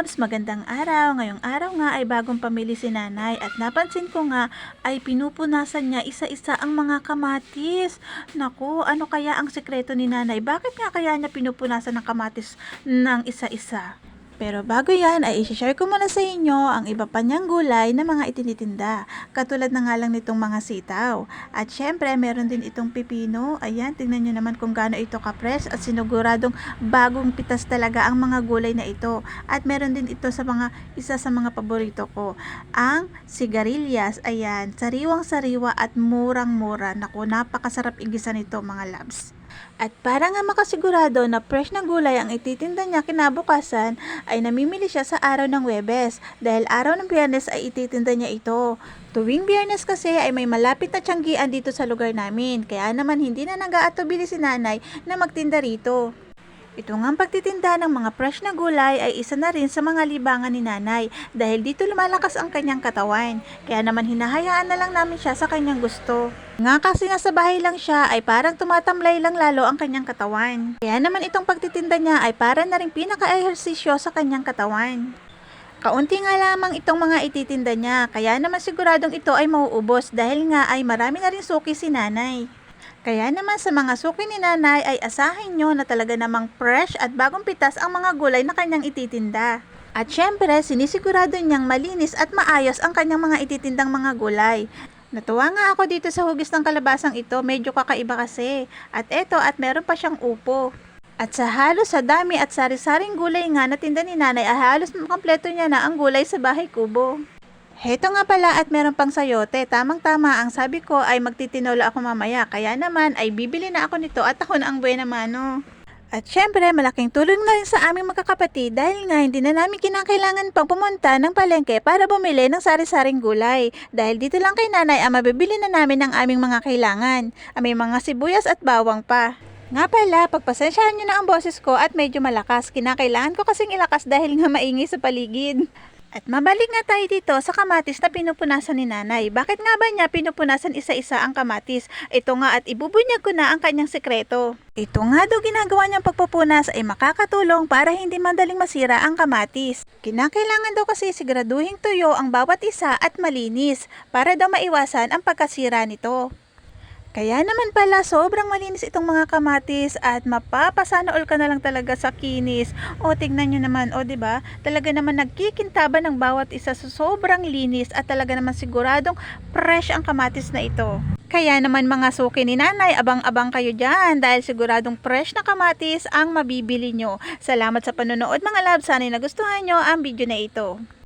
loves, magandang araw. Ngayong araw nga ay bagong pamili si nanay at napansin ko nga ay pinupunasan niya isa-isa ang mga kamatis. Naku, ano kaya ang sekreto ni nanay? Bakit nga kaya niya pinupunasan ng kamatis ng isa-isa? Pero bago yan ay isi-share ko muna sa inyo ang iba pa niyang gulay na mga itinitinda. Katulad na nga lang nitong mga sitaw. At syempre meron din itong pipino. Ayan, tingnan nyo naman kung gaano ito kapres at siniguradong bagong pitas talaga ang mga gulay na ito. At meron din ito sa mga isa sa mga paborito ko. Ang sigarilyas, ayan, sariwang sariwa at murang-mura. Naku, napakasarap igisa nito mga labs. At para nga makasigurado na fresh na gulay ang ititinda niya kinabukasan, ay namimili siya sa araw ng Webes dahil araw ng Biyernes ay ititinda niya ito. Tuwing Biyernes kasi ay may malapit na tiyanggian dito sa lugar namin, kaya naman hindi na nag-aatubili si nanay na magtinda rito. Ito nga ang pagtitinda ng mga fresh na gulay ay isa na rin sa mga libangan ni nanay dahil dito lumalakas ang kanyang katawan. Kaya naman hinahayaan na lang namin siya sa kanyang gusto. Nga kasi nga sa bahay lang siya ay parang tumatamlay lang lalo ang kanyang katawan. Kaya naman itong pagtitinda niya ay para na rin pinaka-ehersisyo sa kanyang katawan. Kaunti nga lamang itong mga ititinda niya, kaya naman siguradong ito ay mauubos dahil nga ay marami na rin suki si nanay. Kaya naman sa mga suki ni nanay ay asahin nyo na talaga namang fresh at bagong pitas ang mga gulay na kanyang ititinda. At syempre, sinisigurado niyang malinis at maayos ang kanyang mga ititindang mga gulay. Natuwa nga ako dito sa hugis ng kalabasang ito, medyo kakaiba kasi. At eto, at meron pa siyang upo. At sa halos sa dami at sari-saring gulay nga na tinda ni nanay ay halos kompleto niya na ang gulay sa bahay kubo. Heto nga pala at meron pang sayote. Tamang-tama ang sabi ko ay magtitinola ako mamaya. Kaya naman ay bibili na ako nito at ako na ang buena mano. At syempre, malaking tulong na rin sa aming magkakapatid dahil nga hindi na namin kinakailangan pang pumunta ng palengke para bumili ng sari-saring gulay. Dahil dito lang kay nanay ang mabibili na namin ng aming mga kailangan. Ah, May mga sibuyas at bawang pa. Nga pala, pagpasensyahan nyo na ang boses ko at medyo malakas. Kinakailangan ko kasing ilakas dahil nga maingay sa paligid. At mabalik nga tayo dito sa kamatis na pinupunasan ni nanay. Bakit nga ba niya pinupunasan isa-isa ang kamatis? Ito nga at ibubunyag ko na ang kanyang sekreto. Ito nga daw ginagawa niyang pagpupunas ay makakatulong para hindi madaling masira ang kamatis. Kinakailangan daw kasi siguraduhin tuyo ang bawat isa at malinis para daw maiwasan ang pagkasira nito. Kaya naman pala sobrang malinis itong mga kamatis at mapapasana all ka na lang talaga sa kinis. O tignan nyo naman, o ba? Talaga naman nagkikintaban ng bawat isa sa sobrang linis at talaga naman siguradong fresh ang kamatis na ito. Kaya naman mga suki ni nanay, abang-abang kayo dyan dahil siguradong fresh na kamatis ang mabibili nyo. Salamat sa panonood mga love, sana'y nagustuhan nyo ang video na ito.